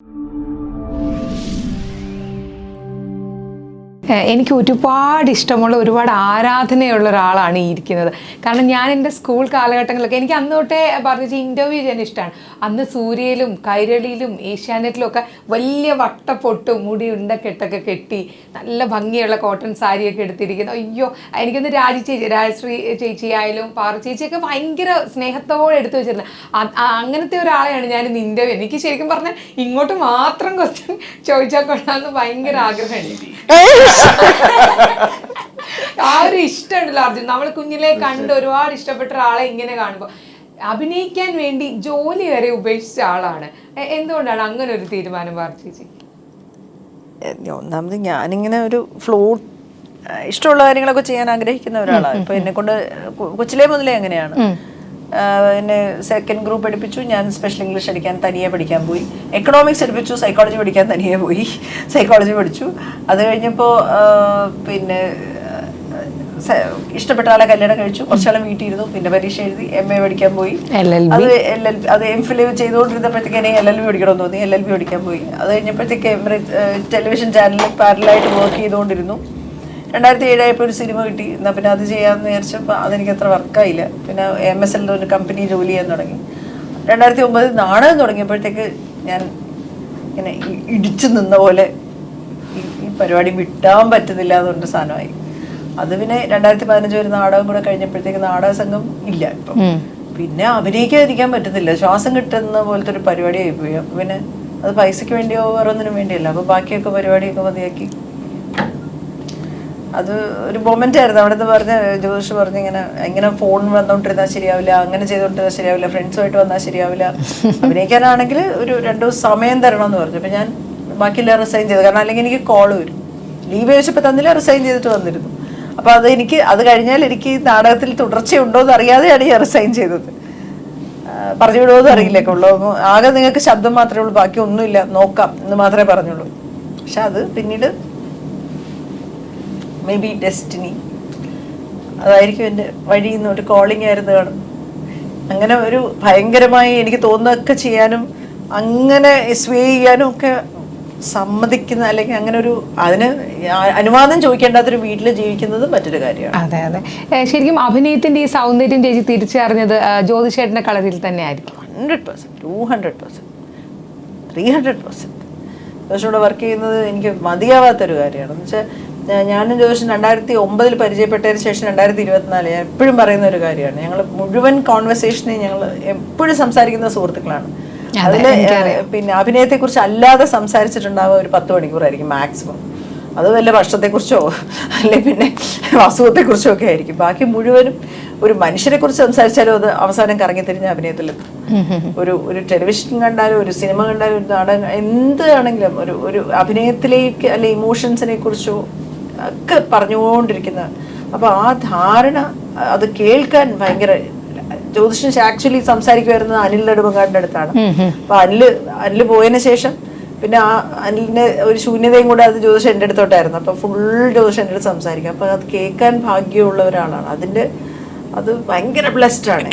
you. എനിക്ക് ഒരുപാട് ഇഷ്ടമുള്ള ഒരുപാട് ആരാധനയുള്ള ഒരാളാണ് ഈ ഇരിക്കുന്നത്. കാരണം ഞാൻ എന്റെ സ്കൂൾ കാലഘട്ടങ്ങളിലൊക്കെ എനിക്ക് അന്ന് തൊട്ടേ പറഞ്ഞ ഇന്റർവ്യൂ ചെയ്യാൻ ഇഷ്ടമാണ് അന്ന് സൂര്യയിലും കൈരളിയിലും ഏഷ്യാനെറ്റിലും ഒക്കെ വലിയ വട്ടപ്പൊട്ട് മുടി ഉണ്ട കെട്ടൊക്കെ കെട്ടി നല്ല ഭംഗിയുള്ള കോട്ടൺ സാരിയൊക്കെ എടുത്തിരിക്കുന്നു. അയ്യോ എനിക്കൊന്ന് രാജി ചേച്ചി രാജശ്രീ ചേച്ചി ആയാലും ചേച്ചിയൊക്കെ ഭയങ്കര സ്നേഹത്തോടെ എടുത്തു വെച്ചിരുന്നത് അങ്ങനത്തെ ഒരാളെയാണ് ഞാൻ ഇന്ന് ഇന്റർവ്യൂ എനിക്ക് ശരിക്കും പറഞ്ഞാൽ ഇങ്ങോട്ട് മാത്രം ക്വസ്റ്റ്യൻ ചോദിച്ചാൽ കൊള്ളാമെന്ന് ഭയങ്കര ആഗ്രഹമുണ്ട് ആ ഒരു ഇഷ്ടമുണ്ടല്ലോ അർജുൻ. നമ്മൾ കുഞ്ഞിലെ കണ്ട് ഒരുപാട് ഇഷ്ടപ്പെട്ട ഒരാളെ ഇങ്ങനെ കാണുമ്പോൾ അഭിനയിക്കാൻ വേണ്ടി ജോലി വരെ ഉപേക്ഷിച്ച ആളാണ്. എന്തുകൊണ്ടാണ് അങ്ങനെ ഒരു തീരുമാനം വർദ്ധിച്ചു ഒന്നാമത് ഞാനിങ്ങനെ ഒരു ഫ്ലോ ഇഷ്ടമുള്ള കാര്യങ്ങളൊക്കെ ചെയ്യാൻ ആഗ്രഹിക്കുന്ന ഒരാളാണ്. ഇപ്പൊ എന്നെ കൊണ്ട് കൊച്ചിലെ മുതലേ അങ്ങനെയാണ്. ആഹ് എന്നെ സെക്കൻഡ് ഗ്രൂപ്പ് പഠിപ്പിച്ചു. ഞാൻ സ്പെഷ്യൽ ഇംഗ്ലീഷ് പഠിക്കാൻ തനിയെ പഠിക്കാൻ പോയി. എക്കണോമിക്സ് പഠിപ്പിച്ചു സൈക്കോളജി പഠിക്കാൻ തനിയെ പോയി. സൈക്കോളജി പഠിച്ചു. അത് കഴിഞ്ഞപ്പോൾ പിന്നെ ഇഷ്ടപ്പെട്ട ആളെ കല്യാണം കഴിച്ചു. കുറച്ചാളും വീട്ടിൽ ഇരുന്നു പിന്നെ പരീക്ഷ എഴുതി എം എ പഠിക്കാൻ പോയി. അത് എൽ എൽ അത് എം ഫിൽ ചെയ്തുകൊണ്ടിരുന്നപ്പോഴത്തേക്ക് എനിക്ക് എൽ എൽ ബി പഠിക്കണമെന്ന് തോന്നി. എൽ എൽ ബി പഠിക്കാൻ പോയി. അത് കഴിഞ്ഞപ്പോഴത്തേക്ക് ടെലിവിഷൻ ചാനലിൽ പാരലായിട്ട് വർക്ക് ചെയ്തുകൊണ്ടിരുന്നു. രണ്ടായിരത്തി ഏഴായപ്പോൾ ഒരു സിനിമ കിട്ടി. എന്നാൽ പിന്നെ അത് ചെയ്യാമെന്ന് വിചാരിച്ചപ്പോൾ അതെനിക്ക് അത്ര വർക്കായില്ല. പിന്നെ എം എസ് എല്ലിന്റെ ഒരു കമ്പനി ജോലി ചെയ്യാൻ തുടങ്ങി. രണ്ടായിരത്തി ഒമ്പതിൽ നാടകം തുടങ്ങിയപ്പോഴത്തേക്ക് ഞാൻ ഇങ്ങനെ ഇടിച്ചു നിന്ന പോലെ ഈ പരിപാടി വിട്ടാൻ പറ്റുന്നില്ല അതുകൊണ്ട് സാധനമായി അത് പിന്നെ രണ്ടായിരത്തി പതിനഞ്ച് ഒരു നാടകം കൂടെ കഴിഞ്ഞപ്പോഴത്തേക്ക് നാടക സംഘം ഇല്ല ഇപ്പം. പിന്നെ അഭിനയിക്കാതിരിക്കാൻ പറ്റുന്നില്ല. ശ്വാസം കിട്ടുന്ന പോലത്തെ ഒരു പരിപാടി ആയിപ്പോയി അപ്പൊ പിന്നെ അത് പൈസയ്ക്ക് വേണ്ടിയോ വേറെ ഒന്നിനും വേണ്ടിയല്ല. അപ്പൊ ബാക്കിയൊക്കെ പരിപാടിയൊക്കെ മതിയാക്കി അത് ഒരു മൊമെന്റ് ആയിരുന്നു. അവിടെ നിന്ന് പറഞ്ഞ ജ്യോതിഷ് പറഞ്ഞ ഇങ്ങനെ ഇങ്ങനെ ഫോൺ വന്നോണ്ടിരുന്നാൽ ശരിയാവില്ല അങ്ങനെ ചെയ്തോണ്ടിരുന്നാൽ ശരിയാവില്ല ഫ്രണ്ട്സുമായിട്ട് വന്നാൽ ശരിയാവില്ല. അഭിനയിക്കാനാണെങ്കിൽ ഒരു രണ്ടു ദിവസം സമയം തരണം എന്ന് പറഞ്ഞു. അപ്പൊ ഞാൻ ബാക്കിയെല്ലാം റിസൈൻ ചെയ്തു. കാരണം അല്ലെങ്കിൽ എനിക്ക് കോൾ വരും. ലീവ് ചോദിച്ചപ്പോൾ തന്നില്ല റിസൈൻ ചെയ്തിട്ട് വന്നിരുന്നു. അപ്പൊ അത് എനിക്ക് അത് കഴിഞ്ഞാൽ എനിക്ക് നാടകത്തിൽ തുടർച്ചയുണ്ടോ എന്ന് അറിയാതെയാണ് ഞാൻ റിസൈൻ ചെയ്തത്. പറഞ്ഞു പറഞ്ഞു എന്ന് അറിയില്ല. ഉള്ളൂ. ആകെ നിങ്ങൾക്ക് ശബ്ദം മാത്രമേ ഉള്ളൂ. ബാക്കി ഒന്നുമില്ല. നോക്കാം എന്ന് മാത്രമേ പറഞ്ഞുള്ളൂ. പക്ഷെ അത് പിന്നീട് മേ ബി ഡെസ്റ്റിനി അതായിരിക്കും എന്റെ വഴിയിൽ നിന്ന് ഒരു കോളിംഗ് ആയിരുന്നു കാണും. അങ്ങനെ ഒരു ഭയങ്കരമായി എനിക്ക് തോന്നുന്നതൊക്കെ ചെയ്യാനും അങ്ങനെ സ്വേ ചെയ്യാനും ഒക്കെ സമ്മതിക്കുന്ന അല്ലെങ്കിൽ അങ്ങനെ ഒരു അതിന് അനുവാദം ചോദിക്കേണ്ടാത്തൊരു വീട്ടിൽ ജീവിക്കുന്നത് മറ്റൊരു കാര്യമാണ്. അതെ അതെ. ശരിക്കും അഭിനയത്തിന്റെ ഈ സൗന്ദര്യം ചേച്ചി തിരിച്ചറിഞ്ഞത് ജ്യോതിഷേട്ടന്റെ കളരിൽ തന്നെ ആയിരിക്കും hundred percent two hundred percent three hundred percent ജോഷിനോട് work ചെയ്യുന്നത് എനിക്ക് മതിയാവാത്തൊരു കാര്യമാണ്. എന്ന് വെച്ചാൽ ഞാനും ജോഷൻ രണ്ടായിരത്തി ഒമ്പതിൽ പരിചയപ്പെട്ടതിന് ശേഷം രണ്ടായിരത്തി ഇരുപത്തിനാല് ഞാൻ എപ്പോഴും പറയുന്ന ഒരു കാര്യമാണ്. ഞങ്ങൾ മുഴുവൻ കോൺവെർസേഷനെ ഞങ്ങൾ എപ്പോഴും സംസാരിക്കുന്ന സുഹൃത്തുക്കളാണ്. അതിൽ പിന്നെ അഭിനയത്തെക്കുറിച്ച് അല്ലാതെ സംസാരിച്ചിട്ടുണ്ടാവുക ഒരു പത്ത് മണിക്കൂറായിരിക്കും മാക്സിമം അത് വല്ല ഭക്ഷണത്തെക്കുറിച്ചോ അല്ലെങ്കിൽ പിന്നെ അസുഖത്തെക്കുറിച്ചോ ഒക്കെ ആയിരിക്കും. ബാക്കി മുഴുവനും ഒരു മനുഷ്യരെ കുറിച്ച് സംസാരിച്ചാലും അത് അവസാനം കറങ്ങി തിരിഞ്ഞ അഭിനയത്തിലെത്തും ഒരു ഒരു ടെലിവിഷൻ കണ്ടാലും ഒരു സിനിമ കണ്ടാലും ഒരു നാടകം എന്താണെങ്കിലും ഒരു ഒരു അഭിനയത്തിലേക്ക് അല്ലെ ഇമോഷൻസിനെ കുറിച്ചോ ഒക്കെ പറഞ്ഞുകൊണ്ടിരിക്കുന്ന അപ്പോൾ ആ ധാരണ അത് കേൾക്കാൻ ഭയങ്കര ജ്യോതിഷൻ ആക്ച്വലി സംസാരിക്കുമായിരുന്നത് അനിൽ നെടുമങ്ങാടിന്റെ അടുത്താണ്. അപ്പൊ അനിൽ അനിൽ പോയതിന് ശേഷം പിന്നെ ആ അനിലിന്റെ ഒരു ശൂന്യതയും കൂടെ അത് ജ്യോതിഷം എന്റെ അടുത്തോട്ടായിരുന്നു. അപ്പൊ ഫുൾ ജ്യോതിഷം എന്റെ അടുത്ത് സംസാരിക്കും. അപ്പൊ അത് കേൾക്കാൻ ഭാഗ്യമുള്ള ഒരാളാണ്. അതിന്റെ അത് ഭയങ്കര ബ്ലെസ്ഡ് ആണ്.